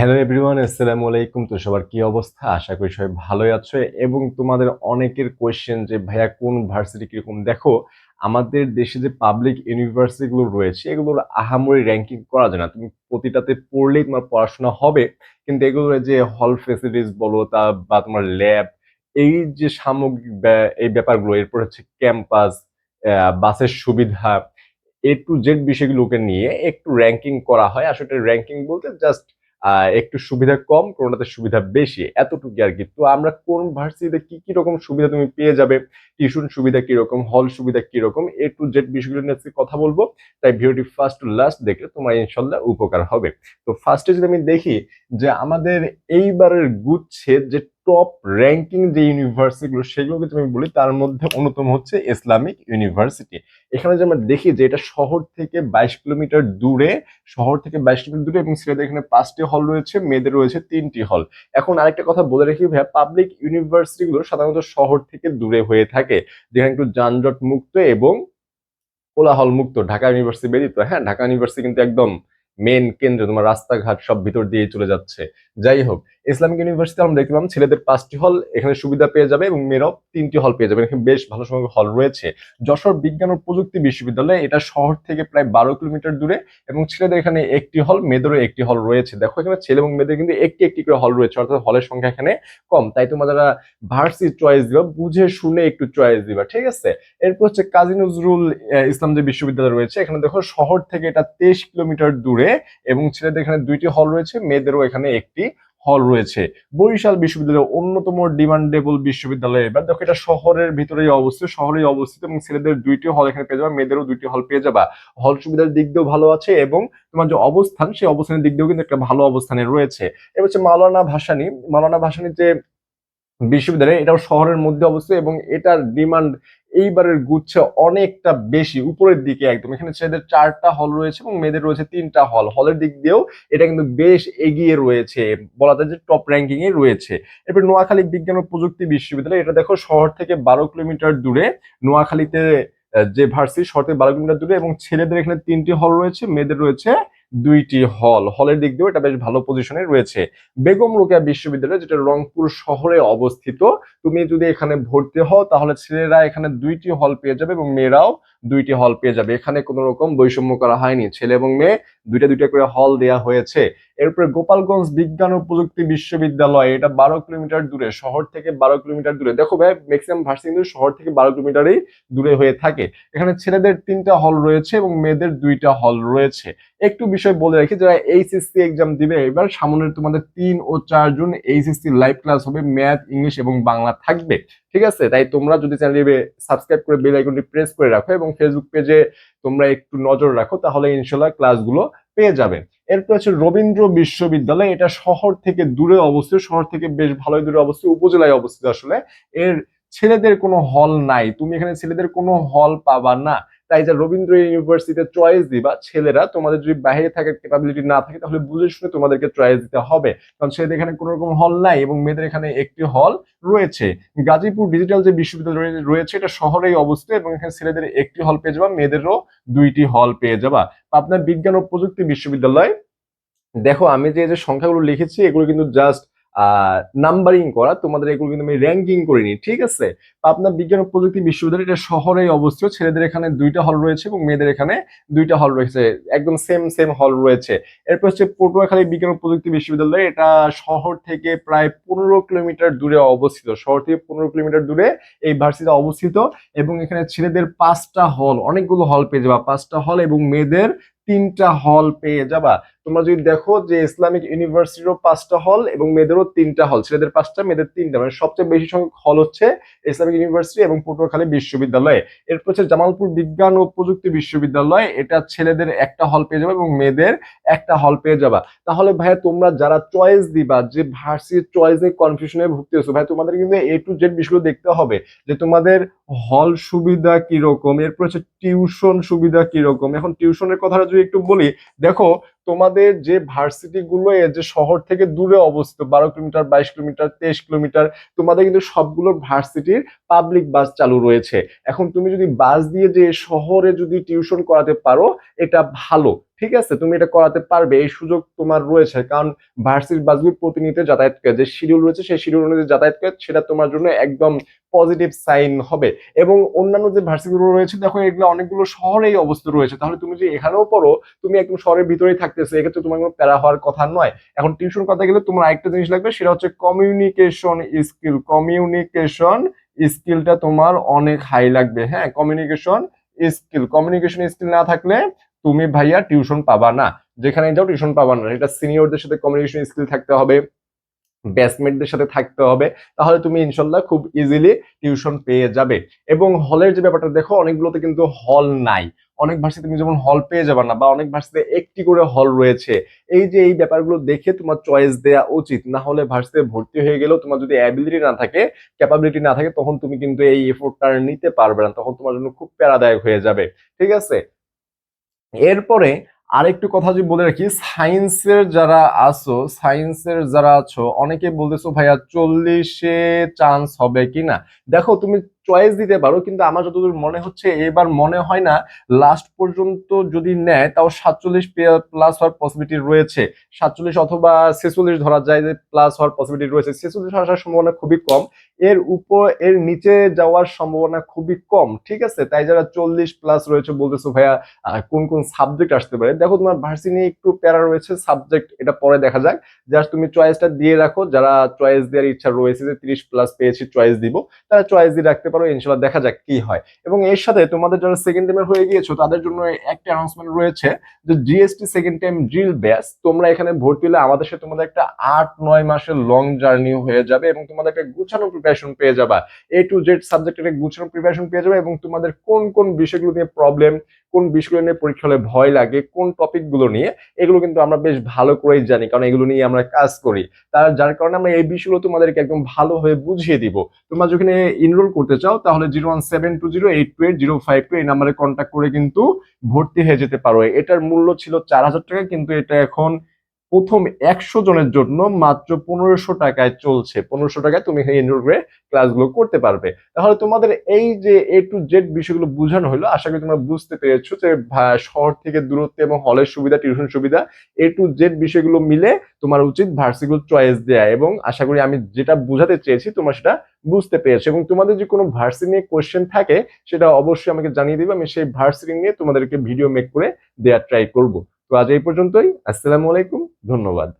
Hello everyone, আসসালামু আলাইকুম। তো সবার কি অবস্থা? আশা করি সবাই ভালোই আছো এবং তোমাদের অনেকের কোয়েশ্চেন যে, ভাইয়া, কোন ভার্সিটি কীরকম? দেখো, আমাদের দেশে যে পাবলিক ইউনিভার্সিটিগুলো রয়েছে, এগুলোর আহামরি র্যাঙ্কিং করা যায় না। তুমি প্রতিটাতে পড়লেই তোমার পড়াশোনা হবে, কিন্তু এগুলোর যে হল ফেসিলিটিস বলো, তা বা তোমার ল্যাব এই যে সামগ্রিক এই ব্যাপারগুলো, এরপর হচ্ছে ক্যাম্পাস বাসের সুবিধা এ টু জেড বিষয়গুলোকে নিয়ে একটু র্যাঙ্কিং করা হয়। আসলে র্যাঙ্কিং বলতে জাস্ট একটু সুবিধা কম কোনোটাতে সুবিধা বেশি, এতটুকু আর কি। তো আমরা কোন ভার্সিটিতে কি কি রকম সুবিধা তুমি পেয়ে যাবে, টিউশন সুবিধা কীরকম হল সুবিধা কীরকম এ টু জেড বিষয়গুলো নিয়ে আজকে কথা বলব। তাই ভিডিওটি ফার্স্ট টু লাস্ট দেখলে তোমার ইনশাল্লাহ উপকার হবে। তো ফার্স্টে যদি আমি দেখি যে আমাদের এইবারের গুচ্ছে যে টপ র্যাঙ্কিং যে ইউনিভার্সিটিগুলো সেগুলোকে যদি আমি বলি, তার মধ্যে অন্যতম হচ্ছে ইসলামিক ইউনিভার্সিটি এখানে যে আমরা দেখি যে এটা শহর থেকে বাইশ কিলোমিটার দূরে, শহর থেকে বাইশ কিলোমিটার দূরে এবং ছেলেদের এখানে পাঁচটি হল রয়েছে, মেয়েদের রয়েছে তিনটি হল এখন আরেকটা কথা বলে রাখি ভাইয়া পাবলিক ইউনিভার্সিটিগুলো সাধারণত শহর থেকে দূরে হয়ে থাকে, যেখানে একটু যানজট মুক্ত এবং কোলাহল মুক্ত ঢাকা ইউনিভার্সিটি ব্যতীত হ্যাঁ ঢাকা ইউনিভার্সিটি কিন্তু একদম মেন কেন্দ্র, তোমার রাস্তাঘাট সব ভিতর দিয়ে চলে যাচ্ছে। যাই হোক ইসলামিক ইউনিভার্সিটি আমরা দেখলাম ছেলেদের পাঁচটি হল এখানে সুবিধা পেয়ে যাবে এবং মেয়েরাও তিনটি হল পেয়ে যাবে। এখানে বেশ ভালো সংখ্যক হল রয়েছে। যশোর বিজ্ঞান ও প্রযুক্তি বিশ্ববিদ্যালয়, এটা শহর থেকে প্রায় বারো কিলোমিটার দূরে এবং ছেলেদের এখানে একটি হল মেয়েদেরও একটি হল রয়েছে। দেখো এখানে ছেলে এবং মেয়েদের কিন্তু একটি একটি করে হল রয়েছে, অর্থাৎ হলের সংখ্যা এখানে কম। তাই তোমরা যারা ভার্সি চয়েস দিবা, বুঝে শুনে একটু চয়েস দিবা, ঠিক আছে? এরপর হচ্ছে কাজী নজরুল ইসলাম যে বিশ্ববিদ্যালয় রয়েছে, এখানে দেখো শহর থেকে এটা তেইশ কিলোমিটার দূরে এবং ছেলেদের এখানে দুইটি হল রয়েছে, মেয়েদেরও এখানে একটি হল রয়েছে। বরিশাল বিশ্ববিদ্যালয় অন্যতম ডিমান্ডেবল বিশ্ববিদ্যালয় এবার দেখো, এটা শহরের ভিতরেই অবস্থিত, শহরেই অবস্থিত এবং ছেলেদের দুইটি হল এখানে পেয়ে যাবা, মেয়েদেরও দুইটি হল পেয়ে যাবা। হল সুবিধার দিক দিয়েও ভালো আছে এবং তোমার যে অবস্থান, সেই অবস্থানের দিক দিয়েও কিন্তু একটা ভালো অবস্থানে রয়েছে। এবার হচ্ছে মাওলানা ভাসানী মাওলানা ভাসানী যে বিশ্ববিদ্যালয়, এটাও শহরের মধ্যে অবস্থিত এবং এটার ডিমান্ড এইবারের গুচ্ছে অনেকটা বেশি, উপরের দিকে একদম। এখানে ছেলেদের চারটা হল রয়েছে এবং মেয়েদের রয়েছে তিনটা হল হলের দিক দিয়েও এটা কিন্তু বেশ এগিয়ে রয়েছে, বলা যায় যে টপ র্যাঙ্কিং এ রয়েছে। এরপর নোয়াখালী বিজ্ঞান ও প্রযুক্তি বিশ্ববিদ্যালয়, এটা দেখো শহর থেকে বারো কিলোমিটার দূরে। নোয়াখালীতে যে ভার্সিটি শহর থেকে বারো কিলোমিটার দূরে এবং ছেলেদের এখানে তিনটি হল রয়েছে, মেয়েদের রয়েছে দুইটি হল। হলের দিক দিয়েও এটা বেশ ভালো পজিশনে রয়েছে। বেগম রোকেয়া বিশ্ববিদ্যালয়, যেটা রংপুর শহরে অবস্থিত, তুমি যদি এখানে ভর্তি হও, তাহলে ছেলেরা এখানে দুইটি হল পেয়ে যাবে এবং মেয়েরাও দুইটি হল পেয়ে যাবে। এখানে কোনো রকম বৈষম্য করা হয়নি। ছেলে এবং মেয়ে দুইটা দুইটা করে হল দেয়া হয়েছে। এরপরে গোপালগঞ্জ বিজ্ঞান ও প্রযুক্তি বিশ্ববিদ্যালয়, এটা বারো কিলোমিটার দূরে, শহর থেকে বারো কিলোমিটার দূরে। দেখো ভাই ম্যাক্সিমাম ভার্সিটি কিন্তু শহর থেকে বারো কিলোমিটারই দূরে হয়ে থাকে। এখানে ছেলেদের তিনটা হল রয়েছে এবং মেয়েদের দুইটা হল রয়েছে। একটু বিষয় বলে রাখি, যারা এইচএসসি এক্সাম দিবে, এবার সামনের তোমাদের তিন ও চার জুন এইচএসসি লাইভ ক্লাস হবে ম্যাথ ইংলিশ এবং বাংলা থাকবে। ঠিক আছে? তাই তোমরা যদি চ্যানেলে সাবস্ক্রাইব করে বেল আইকনটি প্রেস করে রাখো এবং ফেসবুক পেজে তোমরা একটু নজর রাখো, তাহলে ইনশাল্লাহ ক্লাসগুলো পেয়ে যাবে। এরপর হচ্ছে রবীন্দ্র বিশ্ববিদ্যালয়। এটা শহর থেকে দূরে অবস্থিত, শহর থেকে বেশ ভালোই দূরে অবস্থিত, উপজেলায় অবস্থিত আসলে। এর ছেলেদের কোনো হল নাই। তুমি এখানে ছেলেদের কোনো হল পাবা না। তাই যে রবীন্দ্র ইউনিভার্সিটিতে চয়েস দিবা, ছেলেরা তোমাদের যদি বাইরে থাকার ক্যাপাবিলিটি না থাকে, তাহলে বুঝে শুনে তোমাদেরকে চয়েস দিতে হবে। কারণ ছেলেদের এখানে কোনো রকম হল নাই এবং মেয়েদের এখানে একটি হল রয়েছে। গাজীপুর ডিজিটাল যে বিশ্ববিদ্যালয় রয়েছে, এটা শহরেই অবস্থিত এবং এখানে ছেলেদের একটি হল পেয়ে যাবা, মেয়েদেরও দুইটি হল পেয়ে যাবা। আপনার বিজ্ঞান ও প্রযুক্তি বিশ্ববিদ্যালয়, দেখো আমি যে যে সংখ্যাগুলো লিখেছি, এগুলো কিন্তু জাস্ট নাম্বারিং করা, তোমাদের এগুলো কিন্তু আমি র্যাঙ্কিং করিনি, ঠিক আছে? পাবনা বিজ্ঞান ও প্রযুক্তি বিশ্ববিদ্যালয়, এটা শহরেই অবস্থিত, ছেলেদের এখানে দুইটা হল রয়েছে এবং মেয়েদের এখানে দুইটা হল রয়েছে, একদম সেম সেম হল রয়েছে। এরপর হচ্ছে পটুয়াখালী বিজ্ঞান ও প্রযুক্তি বিশ্ববিদ্যালয়, এটা শহর থেকে প্রায় পনেরো কিলোমিটার দূরে অবস্থিত, শহর থেকে পনেরো কিলোমিটার দূরে এই ভার্সিটি অবস্থিত এবং এখানে ছেলেদের পাঁচটা হল অনেকগুলো হল পেয়ে যাবা, পাঁচটা হল এবং মেয়েদের তিনটা হল পেয়ে যাবা। তোমরা যদি দেখো যে ইসলামিক ইউনিভার্সিটিরও পাঁচটা হল এবং মেয়েদেরও তিনটা হল। ছেলেদের পাঁচটা, মেয়েদের তিনটা। মানে সবচেয়ে বেশি সংখ্যক হল হচ্ছে ইসলামিক ইউনিভার্সিটি এবং পটুয়াখালী বিশ্ববিদ্যালয়। এরপর হচ্ছে জামালপুর বিজ্ঞান ও প্রযুক্তি বিশ্ববিদ্যালয়। এটা ছেলেদের একটা হল পেয়ে যাবে এবং মেয়েদের একটা হল পেয়ে যাবা। তাহলে ভাইয়া তোমরা যারা চয়েস দিবা, যে ভার্সির চয়েস নিয়ে কনফিউশনে ভুগতেছো ভাই তোমাদের কিন্তু এ টু জেড বিষয়গুলো দেখতে হবে যে তোমাদের হল সুবিধা কীরকম, এরপর হচ্ছে টিউশন সুবিধা কীরকম। এখন টিউশনের কথাটা যদি একটু বলি, দেখো তোমাদের যে ভার্সিটি গুলো যে শহর থেকে দূরে অবস্থিত, বারো কিলোমিটার, বাইশ কিলোমিটার, তেইশ কিলোমিটার, তোমাদের কিন্তু সবগুলো ভার্সিটির পাবলিক বাস চালু রয়েছে। এখন তুমি যদি বাস দিয়ে যে শহরে যদি টিউশন করাতে পারো, এটা ভালো। ঠিক আছে, তুমি এটা করাতে পারবে, এই সুযোগ তোমার রয়েছে। কারণ ভার্সিটির বাসগুলো প্রতিনিয়ত যাতায়াত করে, যে শিডিউল রয়েছে, সেই শিডিউল অনুযায়ী যাতায়াত করে, সেটা তোমার জন্য একদম পজিটিভ সাইন হবে। এবং অন্যান্য যে ভার্সিটিগুলো রয়েছে, দেখো এগুলো অনেকগুলো শহরেই অবস্থিত রয়েছে। তাহলে তুমি যে এখানেও পড়ো, তুমি একদম শহরের ভিতরেই থাকতেছো, এক্ষেত্রে তোমার কোনো প্যারা হওয়ার কথা নয়। এখন টিউশন কথা গেলে তোমার আরেকটা জিনিস লাগবে, সেটা হচ্ছে কমিউনিকেশন স্কিল কমিউনিকেশন স্কিলটা তোমার অনেক হাই লাগবে। হ্যাঁ কমিউনিকেশন স্কিল কমিউনিকেশন স্কিল না থাকলে তুমি ভাইয়া টিউশন পাবা না। যেখানে যাও টিউশন পাবা না। এটা সিনিয়রদের সাথে কমিউনিকেশন স্কিল থাকতে হবে ব্যাচমেটদের সাথে থাকতে হবে। তাহলে তুমি ইনশাল্লাহ খুব ইজিলি টিউশন পেয়ে যাবে। এবং হলের যে ব্যাপারটা, দেখো অনেকগুলোতে কিন্তু হল নাই। অনেক ভার্সিটি তুমি যেমন হল পেয়ে যাবে না, বা অনেক ভার্সিটিতে একটি করে হল রয়েছে। এই যে এই ব্যাপারগুলো দেখে তোমার চয়েস দেওয়া উচিত। না হলে ভার্সিতে ভর্তি হয়ে গেলেও তোমার যদি অ্যাবিলিটি না থাকে ক্যাপাবিলিটি না থাকে, তখন তুমি কিন্তু এই এফোর্টটা নিতে পারবে না। তখন তোমার জন্য খুব প্যারাদায়ক হয়ে যাবে। ঠিক আছে? এরপরে আরেকটু কথা যদি বলে রাখি, সায়েন্সের যারা আছো, সায়েন্সের যারা আছো, অনেকে বলতেছো, ভাইয়া চল্লিশে চান্স হবে কিনা? দেখো, তুমি চয়েস দিতে পারো, কিন্তু আমার যতদূর মনে হচ্ছে, এবার মনে হয় না লাস্ট পর্যন্ত যদি নেয়, তাও সাতচল্লিশ প্লাস হওয়ার পসিবিলিটি রয়েছে। সাতচল্লিশ অথবা ছেচল্লিশ ধরা যায় যে প্লাস হওয়ার পসিবিলিটি রয়েছে। ছেচল্লিশ আসার সম্ভাবনা খুবই কম। এর উপর, এর নিচে যাওয়ার সম্ভাবনা খুবই কম, ঠিক আছে? তাই যারা চল্লিশ প্লাস রয়েছে বলতেছো, ভাইয়া কোন কোন সাবজেক্ট আসতে পারে? দেখো, তোমার ভার্সি নিয়ে একটু প্যারা রয়েছে সাবজেক্ট এটা পরে দেখা যাক। জাস্ট তুমি চয়েসটা দিয়ে রাখো, যারা চয়েস দেওয়ার ইচ্ছা রয়েছে যে তিরিশ প্লাস পেয়েছি চয়েস দিব। তারা চয়েস দিয়ে রাখতে পারো। ইনশাল্লাহ দেখা যাক কি হয়। এবং এর সাথে তোমাদের যারা সেকেন্ড টাইমের হয়ে গিয়েছো, তাদের জন্য একটা অ্যানাউন্সমেন্ট রয়েছে যে জিএসটি সেকেন্ড টাইম ড্রিল ব্যাস তোমরা এখানে ভর্তি হলে আমাদের সাথে তোমাদের একটা আট নয় মাসের লং জার্নি হয়ে যাবে এবং তোমাদের একটা গুছানো প্রিপারেশন পেয়ে যাবা। এ টু জেড সাবজেক্টের গুছানো প্রিপারেশন পেয়ে যাবে এবং তোমাদের কোন কোন বিষয়গুলো নিয়ে প্রবলেম কোন বিষয়গুলো নিয়ে পরীক্ষা হলে ভয় লাগে, কোন টপিকগুলো নিয়ে, এগুলো কিন্তু আমরা বেশ ভালো করেই জানি, কারণ এগুলো নিয়ে আমরা কাজ করি। তার, যার কারণে আমরা এই বিষয়গুলো তোমাদেরকে একদম ভালোভাবে বুঝিয়ে দিব। তোমরা যেখানে ইনরোল করতে চাও, তাহলে zero one seven two zero eight two eight zero five two এই নাম্বারে কন্ট্যাক্ট করে কিন্তু ভর্তি হয়ে যেতে পারো। এটার মূল্য ছিল চার হাজার টাকা, কিন্তু এটা এখন প্রথম একশো জনের জন্য মাত্র পনেরোশো টাকায় চলছে। পনেরোশো টাকায় তুমি এনরোল করে ক্লাসগুলো করতে পারবে। তাহলে তোমাদের এই যে এ টু জেড বিষয়গুলো বোঝানো হলো, আশা করি তোমরা বুঝতে পেরেছ যে শহর থেকে দূরত্ব এবং হলের সুবিধা টিউশন সুবিধা এ টু জেড বিষয়গুলো মিলে তোমার উচিত ভার্সিগুলো চয়েস দেয়া এবং আশা করি আমি যেটা বোঝাতে চেয়েছি, তোমরা সেটা বুঝতে পেরেছ এবং তোমাদের যে কোনো ভার্সি নিয়ে কোয়েশ্চেন থাকে, সেটা অবশ্যই আমাকে জানিয়ে দিবে, আমি সেই ভার্সি নিয়ে তোমাদেরকে ভিডিও মেক করে দেওয়ার ট্রাই করব। তো আজ এই পর্যন্তই। আসসালামু আলাইকুম ধন্যবাদ।